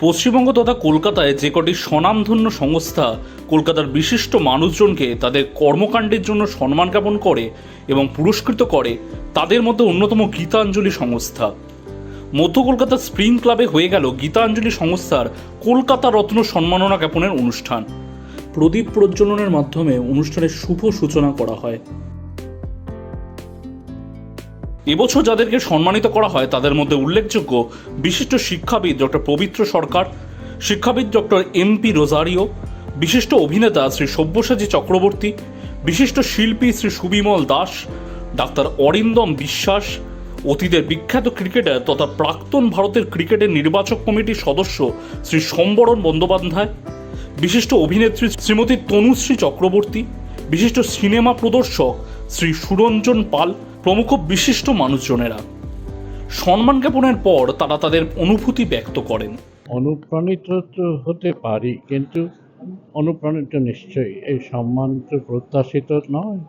পশ্চিমবঙ্গ তথা কলকাতায় যে কটি স্বনামধন্য সংস্থা কলকাতার বিশিষ্ট মানুষজনকে তাদের কর্মকাণ্ডের জন্য সম্মান জ্ঞাপন করে এবং পুরস্কৃত করে, তাদের মধ্যে অন্যতম গীতাঞ্জলি সংস্থা। মধ্য কলকাতার স্প্রিং ক্লাবে হয়ে গেল গীতাঞ্জলি সংস্থার কলকাতা রত্ন সম্মাননা জ্ঞাপনের অনুষ্ঠান। প্রদীপ প্রজ্বলনের মাধ্যমে অনুষ্ঠানের শুভ সূচনা করা হয়। এবছর যাদেরকে সম্মানিত করা হয়, তাদের মধ্যে উল্লেখযোগ্য বিশিষ্ট শিক্ষাবিদ ডক্টর পবিত্র সরকার, শিক্ষাবিদ ডক্টর এম পি রোজারিও, বিশিষ্ট অভিনেতা শ্রী সব্যসাচী চক্রবর্তী, বিশিষ্ট শিল্পী শ্রী সুবিমল দাস, ডাক্তার অরিন্দম বিশ্বাস, অতীতের বিখ্যাত ক্রিকেটার তথা প্রাক্তন ভারতের ক্রিকেটের নির্বাচক কমিটির সদস্য শ্রী সম্বরণ বন্দ্যোপাধ্যায়, বিশিষ্ট অভিনেত্রী শ্রীমতী তনুশ্রী চক্রবর্তী, বিশিষ্ট সিনেমা প্রদর্শক শ্রী সুরঞ্জন পাল প্রমুখ বিশিষ্ট মানুষজনেরা। সম্মান জ্ঞাপনের পর তারা তাদের অনুভূতি ব্যক্ত করেন। অনুপ্রাণিত তো হতে পারি, কিন্তু অনুপ্রাণিত নিশ্চয়ই। এই সম্মান তো প্রত্যাশিত নয়।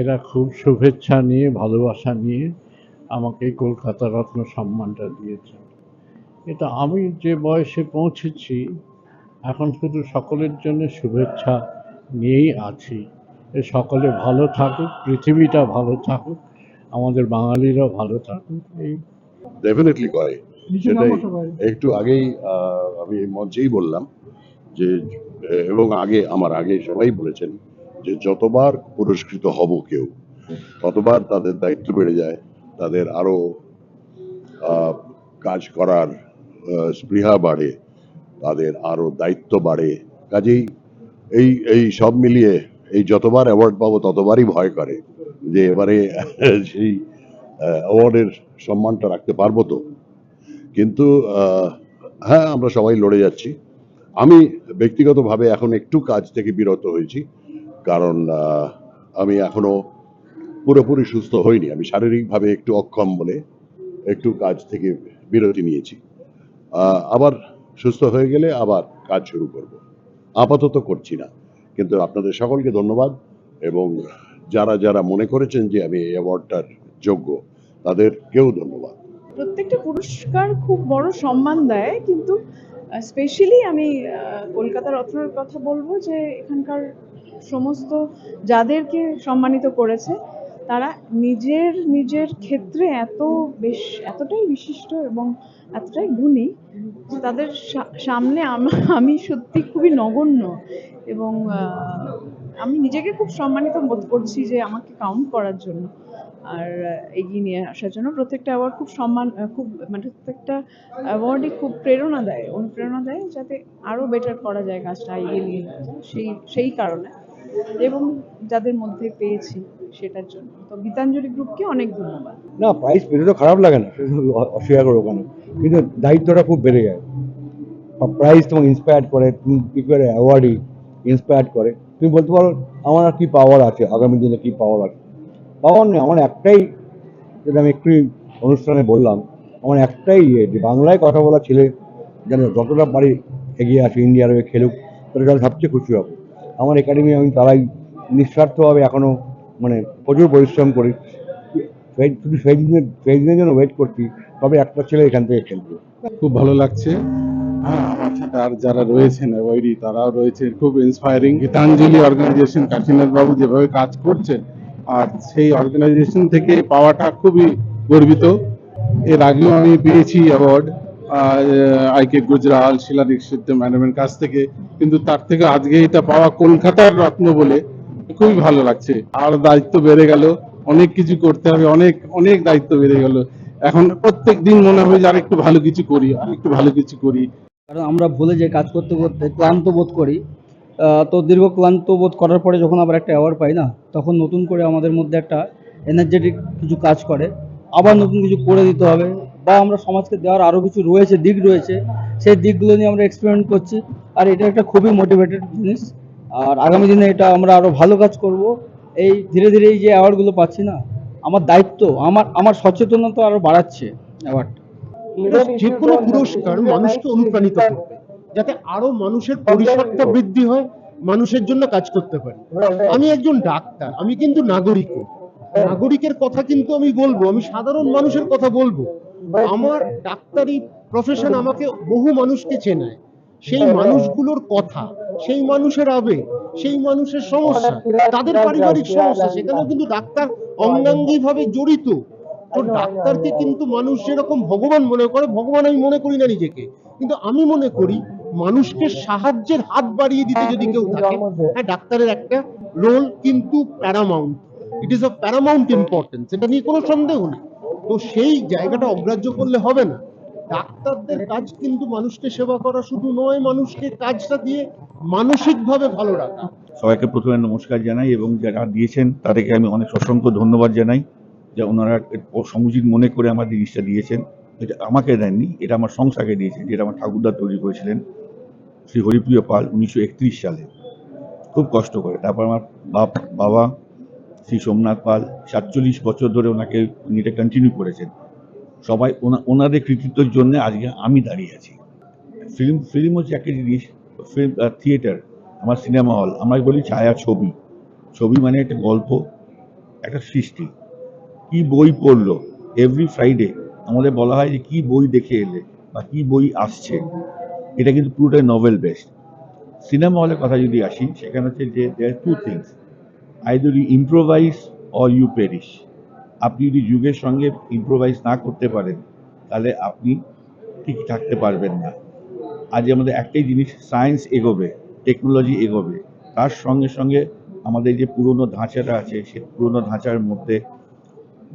এরা খুব শুভেচ্ছা নিয়ে, ভালোবাসা নিয়ে আমাকে কলকাতা রত্ন সম্মানটা দিয়েছে। এটা আমি যে বয়সে পৌঁছেছি, এখন শুধু সকলের জন্য শুভেচ্ছা নিয়েই আছি। সকলে ভালো থাকুক পৃথিবীটা ভালো থাকুক আমাদের বাঙালিরা ভালো থাকুক এই ডেফিনেটলি করে সেটাই। একটু আগেই আমি এই মঞ্চেই বললাম যে এবং আগে আমার আগে সবাই বলেছেন যে যতবার পুরস্কৃত হব কেউ ততবার তাদের দায়িত্ব বেড়ে যায় তাদের আরও আহ, কাজ করার স্পৃহা বাড়ে তাদের আরও দায়িত্ব বাড়ে। কাজেই এই এই সব মিলিয়ে এই যতবার অ্যাওয়ার্ড পাবো ততবারই ভয় করে যে এবারে সেই অ্যাওয়ার্ডের সম্মানটা রাখতে পারব তো। কিন্তু হ্যাঁ আমরা সবাই লড়ে যাচ্ছি। আমি ব্যক্তিগতভাবে এখন একটু কাজ থেকে বিরত হয়েছি, কারণ আমি এখনও পুরোপুরি সুস্থ হইনি। আমি শারীরিকভাবে একটু অক্ষম বলে একটু কাজ থেকে বিরতি নিয়েছি। আবার সুস্থ হয়ে গেলে আবার কাজ শুরু করব। আপাতত করছি না। কিন্তু আপনাদের সকলকে ধন্যবাদ এবং যারা যারা মনে করেছেন যে আমি এই অ্যাওয়ার্ডটার যোগ্য, তাদেরকেও ধন্যবাদ। প্রত্যেকটা পুরস্কার খুব বড় সম্মান দেয়, কিন্তু স্পেশালি আমি কলকাতার কলকাতা রত্নের কথা বলব যে এখানকার সমস্ত যাদেরকে সম্মানিত করেছে তারা নিজের নিজের ক্ষেত্রে এত বেশ, এতটাই বিশিষ্ট এবং এতটাই গুণী তাদের সামনে আম- সত্যি খুবই নগণ্য এবং আমি নিজেকে খুব সম্মানিত বোধ করছি যে আমাকে কাউন্ট করার জন্য আর এগিয়ে নিয়ে আসার জন্য। প্রত্যেকটা অ্যাওয়ার্ড খুব সম্মান খুব মানে প্রত্যেকটা অ্যাওয়ার্ডই খুব প্রেরণা দেয়, অনুপ্রেরণা দেয় যাতে আরও বেটার করা যায়, কাজটা এগিয়ে নিয়ে সেই সেই কারণে। এবং যাদের মধ্যে পেয়েছি। সেটার জন্য। তো গীতাঞ্জলি গ্রুপকে অনেক ধন্যবাদ। না প্রাইস পেতে তো খারাপ লাগে না অস্বীকার করো কেন কিন্তু দায়িত্বটা খুব বেড়ে যায়। প্রাইজ তোমাকে ইন্সপায়ার করে, তুমি প্রিপেয়ার অ্যাওয়ার্ডই ইন্সপায়ার করে, তুমি বলতে পারো আমার আর কি পাওয়ার আছে, আগামী দিনে কি পাওয়ার আছে। পাওয়ার নেই, আমার একটাই, যেটা আমি একটু অনুষ্ঠানে বললাম, আমার একটাই ইয়ে যে বাংলায় কথা বলা ছেলে যেন যতটা পারি এগিয়ে আসে ইন্ডিয়ার হয়ে খেলুক তাহলে আমি সবচেয়ে খুশি হব। আমার একাডেমি আমি তারাই নিঃস্বার্থভাবে এখনও মানে প্রচুর পরিশ্রম করি। শুধু সেই দিনের সেই দিনের জন্য ওয়েট করছি তবে একটা ছেলে এখান থেকে খেলবে। খুব ভালো লাগছে। হ্যাঁ আমার সাথে আর যারা রয়েছেন তারাও রয়েছে খুব ইন্সপায়ারিং গীতাঞ্জলি অর্গানাইজেশন কাশীনাথ বাবু যেভাবে কাজ করছেন আর সেই অর্গানাইজেশন থেকে পাওয়াটা খুবই গর্বিত। এর আগেও আমি পেয়েছি award I K Gujral Sheila Dikshit ম্যাডামের কাছ থেকে। কিন্তু তার থেকে আজকে এটা পাওয়া কলকাতার রত্ন বলে খুবই ভালো লাগছে। আর দায়িত্ব বেড়ে গেল, অনেক কিছু করতে হবে, অনেক অনেক দায়িত্ব বেড়ে গেল। এখন প্রত্যেক দিন মনে হবে যে আর একটু ভালো কিছু করি, আর একটু ভালো কিছু করি। কারণ আমরা ভুলে যাই কাজ করতে করতে ক্লান্ত বোধ করি। তো দীর্ঘ ক্লান্ত বোধ করার পরে যখন আবার একটা অ্যাওয়ার্ড পাই না, তখন নতুন করে আমাদের মধ্যে একটা এনার্জেটিক কিছু কাজ করে। আবার নতুন কিছু করে দিতে হবে বা আমরা সমাজকে দেওয়ার আরও কিছু রয়েছে, দিক রয়েছে। সেই দিকগুলো নিয়ে আমরা এক্সপেরিমেন্ট করছি। আর এটা একটা খুবই মোটিভেটেড জিনিস। আর আগামী দিনে এটা আমরা আরও ভালো কাজ করব। এই ধীরে ধীরে এই যে অ্যাওয়ার্ডগুলো পাচ্ছি না, আমার দায়িত্ব, আমার আমার সচেতনতা আরও বাড়াচ্ছে অ্যাওয়ার্ডটা যে কোনো পুরস্কার মানুষকে অনুপ্রাণিত করবে, যাতে আরও মানুষের পরিসরটা বৃদ্ধি হয়, মানুষের জন্য কাজ করতে পারে। আমি একজন ডাক্তার, আমি কিন্তু নাগরিকও। নাগরিকের কথা কিন্তু আমি বলব, আমি সাধারণ মানুষের কথা বলব। আমার ডাক্তারি প্রফেশন আমাকে বহু মানুষকে চেনায়। সেই মানুষগুলোর কথা সেই মানুষের আবেগ সেই মানুষের সমস্যা তাদের পারিবারিক সমস্যা সেখানেও কিন্তু ডাক্তার অঙ্গাঙ্গি ভাবে জড়িত। তো ডাক্তারকে কিন্তু মানুষ যেরকম ভগবান মনে করে ভগবান আমি মনে করি না নিজেকে কিন্তু আমি মনে করি মানুষকে সাহায্যের হাত বাড়িয়ে দিতে যদি কেউ থাকে হ্যাঁ ডাক্তারের একটা রোল কিন্তু paramount it is of paramount importance এটা নিয়ে কোনো সন্দেহ নেই। তো সেই জায়গাটা অগ্রাহ্য করলে হবে না। ডাক্তারদের কাজ কিন্তু মানুষকে সেবা করা শুধু নয়, মানুষকে কাজটা দিয়ে মানসিকভাবে ভালো রাখা। সবাইকে প্রথমে নমস্কার জানাই এবং যারা দিয়েছেন, তাদেরকে আমি অনেক অসংখ্য ধন্যবাদ জানাই যে ওনারা সমুচিত মনে করে আমার জিনিসটা দিয়েছেন। এটা আমাকে দেননি, এটা আমার সংস্থাকে দিয়েছেন, যেটা আমার ঠাকুরদা তৈরি করেছিলেন শ্রী হরিপ্রিয় পাল উনিশশো একত্রিশ সালে। খুব কষ্ট করে। তারপর আমার বাপ, বাবা, শ্রী সোমনাথ পাল, সাতচল্লিশ বছর ধরে ওনাকে উনি এটা কন্টিনিউ করেছেন। সবাই ওনা, ওনাদের কৃতিত্বের জন্য আজকে আমি দাঁড়িয়ে আছি। ফিল্ম ফিল্ম হচ্ছে একটা জিনিস, ফিল্ম থিয়েটার, আমার সিনেমা হল। আমরা বলি ছায়া ছবি। ছবি মানে একটা গল্প, একটা সৃষ্টি। কি বই পড়ল? এভরি ফ্রাইডে আমাদের বলা হয় যে কি বই দেখে এলে বা কি বই আসছে? এটা কিন্তু পুরোটাই নভেল বেস্ট সিনেমা হলের কথা যদি আসি, সেখানে হচ্ছে যে there two things either you improvise or you perish আপনি যদি যুগের সঙ্গে ইম্প্রোভাইজ না করতে পারেন, তাহলে আপনি ঠিক থাকতে পারবেন না। আজ আমাদের একটাই জিনিস সায়েন্স এগোবে টেকনোলজি এগোবে। তার সঙ্গে সঙ্গে আমাদের যে পুরনো ধাঁচাটা আছে, সে পুরনো ধাঁচার মধ্যে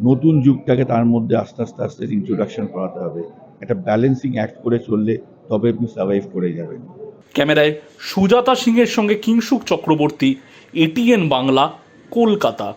নতুন যুগটাকে তার মধ্যে আস্তে আস্তে আস্তে ইন্ট্রোডাকশন করাতে হবে। একটা ব্যালেন্সিং অ্যাক্ট করে চললে তবে আপনি সার্ভাইভ করে যাবেন। ক্যামেরায় সুজাতা সিংয়ের সঙ্গে কিংসুক চক্রবর্তী এটিএন বাংলা, কলকাতা।